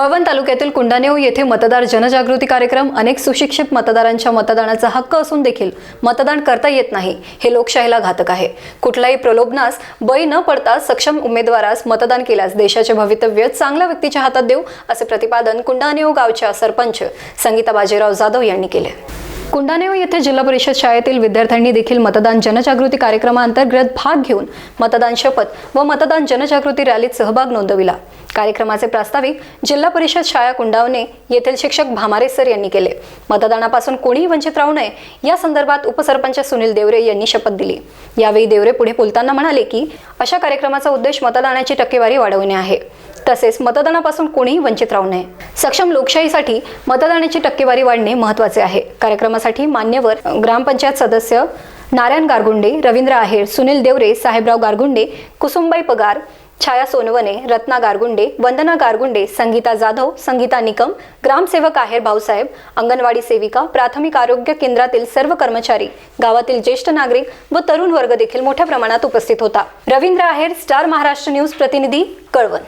कळवण तालुक्यातील कुंडानेव येथे मतदार जनजागृती कार्यक्रम अनेक सुशिक्षित मतदारांच्या मतदानाचा हक्क असून देखील मतदान करता येत नाही. हे लोकशाहीला घातक आहे. कुठलाही प्रलोभनास बळी न पडता सक्षम उमेदवारास मतदान केल्यास देशाचे भवितव्य चांगल्या व्यक्तीच्या हातात देऊ असे प्रतिपादन कुंडानेव गावच्या सरपंच संगीता बाजीराव जाधव यांनी केले. कुंडानेव येथे जिल्हा परिषद शाळेतील विद्यार्थ्यांनी देखील मतदान जनजागृती कार्यक्रमाअंतर्गत भाग घेऊन मतदान शपथ व मतदान जनजागृती रॅलीत सहभाग नोंदविला. कार्यक्रमाचे प्रास्ताविक जिल्हा परिषद शाळा कुंडावणे येथील शिक्षक भामारे सर यांनी केले. मतदानापासून कोणीही वंचित राहू नये या संदर्भात उपसरपंच सुनील देवरे यांनी शपथ दिली. यावेळी देवरे पुढे बोलताना म्हणाले की अशा कार्यक्रमाचा उद्देश मतदानाची टक्केवारी वाढवणे आहे. तसेच मतदानापासून कोणीही वंचित राहू नये. सक्षम लोकशाहीसाठी मतदानाची टक्केवारी वाढणे महत्त्वाचे आहे. कार्यक्रमासाठी मान्यवर ग्रामपंचायत सदस्य नारायण गारगुंडे रवींद्र आहेर सुनील देवरे साहेबराव गारगुंडे कुसुमबाई पगार छाया सोनवणे रत्ना गारगुंडे वंदना गारगुंडे संगीता जाधव संगीता निकम ग्रामसेवक आहेर भाऊसाहेब अंगणवाडी सेविका प्राथमिक आरोग्य केंद्रातील सर्व कर्मचारी गावातील ज्येष्ठ नागरिक व तरुण वर्ग देखील मोठ्या प्रमाणात उपस्थित होता. रवींद्र आहेर स्टार महाराष्ट्र न्यूज प्रतिनिधी कळवण.